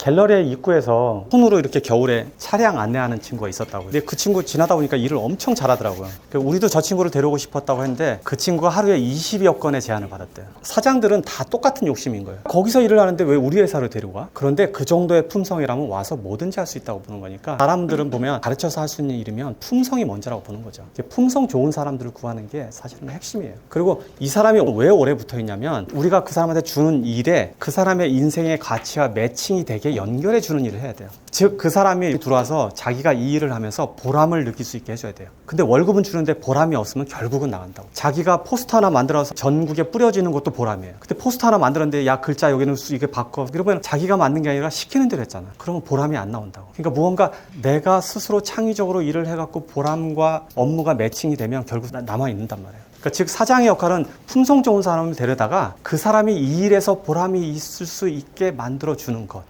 갤러리 입구에서 손으로 이렇게 겨울에 차량 안내하는 친구가 있었다고. 근데 그 친구 지나다 보니까 일을 엄청 잘하더라고요. 그래서 우리도 저 친구를 데려오고 싶었다고 했는데 그 친구가 하루에 20여 건의 제안을 받았대요. 사장들은 다 똑같은 욕심인 거예요. 거기서 일을 하는데 왜 우리 회사를 가? 그런데 그 정도의 품성이라면 와서 뭐든지 할 수 있다고 보는 거니까 사람들은 보면 가르쳐서 할 수 있는 일이면 품성이 먼저라고 보는 거죠. 품성 좋은 사람들을 구하는 게 사실은 핵심이에요. 그리고 이 사람이 왜 오래 붙어 있냐면 우리가 그 사람한테 주는 일에 그 사람의 인생의 가치와 매칭이 되게 연결해 주는 일을 해야 돼요. 즉 그 사람이 들어와서 자기가 이 일을 하면서 보람을 느낄 수 있게 해줘야 돼요. 근데 월급은 주는데 보람이 없으면 결국은 나간다고. 자기가 포스터 하나 만들어서 전국에 뿌려지는 것도 보람이에요. 근데 포스터 하나 만들었는데 야 글자 여기는 수 이게 바꿔. 이러면 자기가 만든 게 아니라 시키는 대로 했잖아. 그러면 보람이 안 나온다고. 그러니까 무언가 내가 스스로 창의적으로 일을 해갖고 보람과 업무가 매칭이 되면 결국 나- 남아 있는단 말이에요. 그러니까 즉 사장의 역할은 품성 좋은 사람을 데려다가 그 사람이 이 일에서 보람이 있을 수 있게 만들어 주는 것.